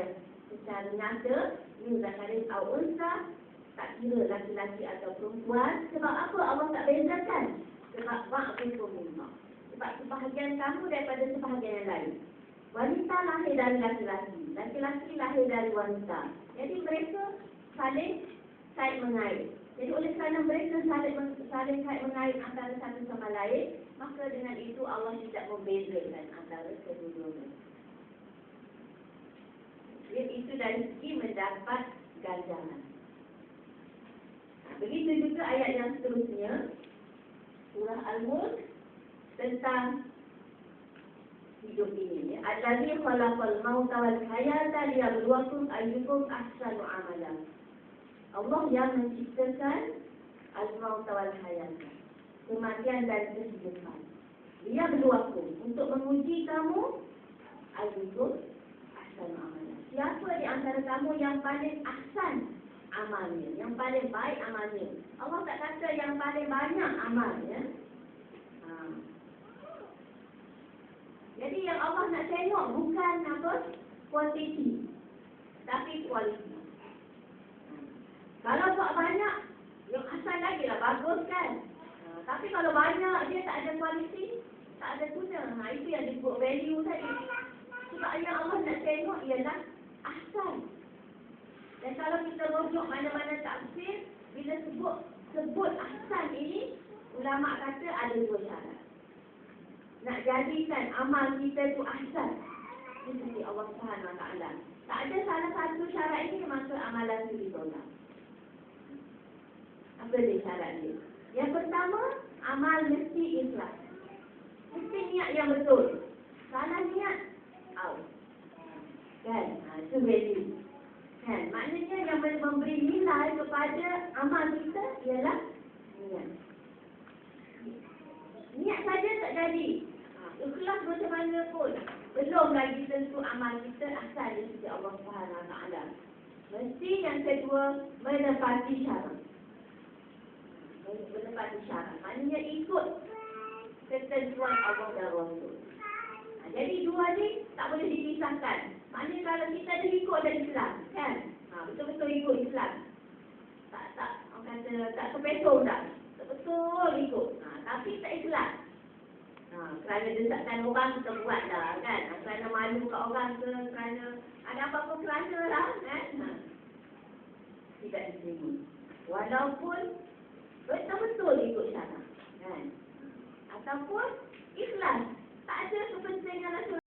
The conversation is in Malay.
eh, secara nyata ni zakarin au unsa tak kira laki-laki atau perempuan. Sebab apa? Allah tak bezakan. Sebab ba'dukum min ba'd sebab sebahagian kamu daripada sebahagian yang lain. Wanita lahir dari laki-laki. Laki-laki lahir dari wanita. Jadi mereka saling kait mengait jadi oleh kerana mereka saling saling kait mengait antara satu sama lain maka dengan itu Allah tidak membezakan antara kedua-duanya itu dari segi mendapat ganjaran. Begitu juga ayat yang seterusnya. Surah Al-Mulk tentang hidup ini. Ya. Al-Ladhi khalaqal mauta wal hayata liyabluwakum ayyukum ahsanu amala. Allah yang menciptakan al-mauta wal hayata. Kematian dan kehidupan. Dia berluakum untuk menguji kamu ayyukum ahsanu amala. Siapa di antara kamu yang paling ahsan amalnya, yang paling baik amalnya? Allah tak kata yang paling banyak amalnya. Ha. Jadi yang Allah nak tengok bukan apa kuantiti, tapi kualiti. Kalau buat banyak, yang asal lagi lah bagus kan. Ha. Tapi kalau banyak dia tak ada kualiti, tak ada guna. Ha, itu yang disebut value tadi. Sebab yang Allah nak tengok ialah kita rujuk mana-mana tafsir, bila sebut sebut ahsan ini, ulama kata ada dua syarat. Nak jadikan amal kita itu ahsan. Ini Allah Subhanahu Wa Taala. Tak ada salah satu syarat ini maka amalan itu ditolak. Apa dia syarat dia? Yang pertama, amal mesti ikhlas. Mesti niat yang betul. Salah niat, out. Kan? Ha, itu value. Kan? Maknanya yang memberi nilai kepada amal kita ialah niat. Niat saja tak jadi. Ha, ikhlas macam mana pun. Belum lagi tentu amal kita asal dari sisi Allah Subhanahu Taala. Mesti yang kedua menepati syarat. Menepati syarat. Maknanya ikut ketentuan Allah dan Rasul. Ha, jadi dua ni tak boleh dipisahkan. Maknanya kalau kita ada ikut dan Islam, kan? Ha, betul-betul ikut Islam. Tak, tak, orang kata, tak tak? Betul-betul ikut. Ha, tapi tak Islam. Ha, kerana desakan orang kita buat lah, kan? Ha, kerana malu kat orang ke, kerana ada apa-apa kerana lah, kan? Ha. Tidak diterima. Walaupun betul-betul ikut syarat, kan? Ataupun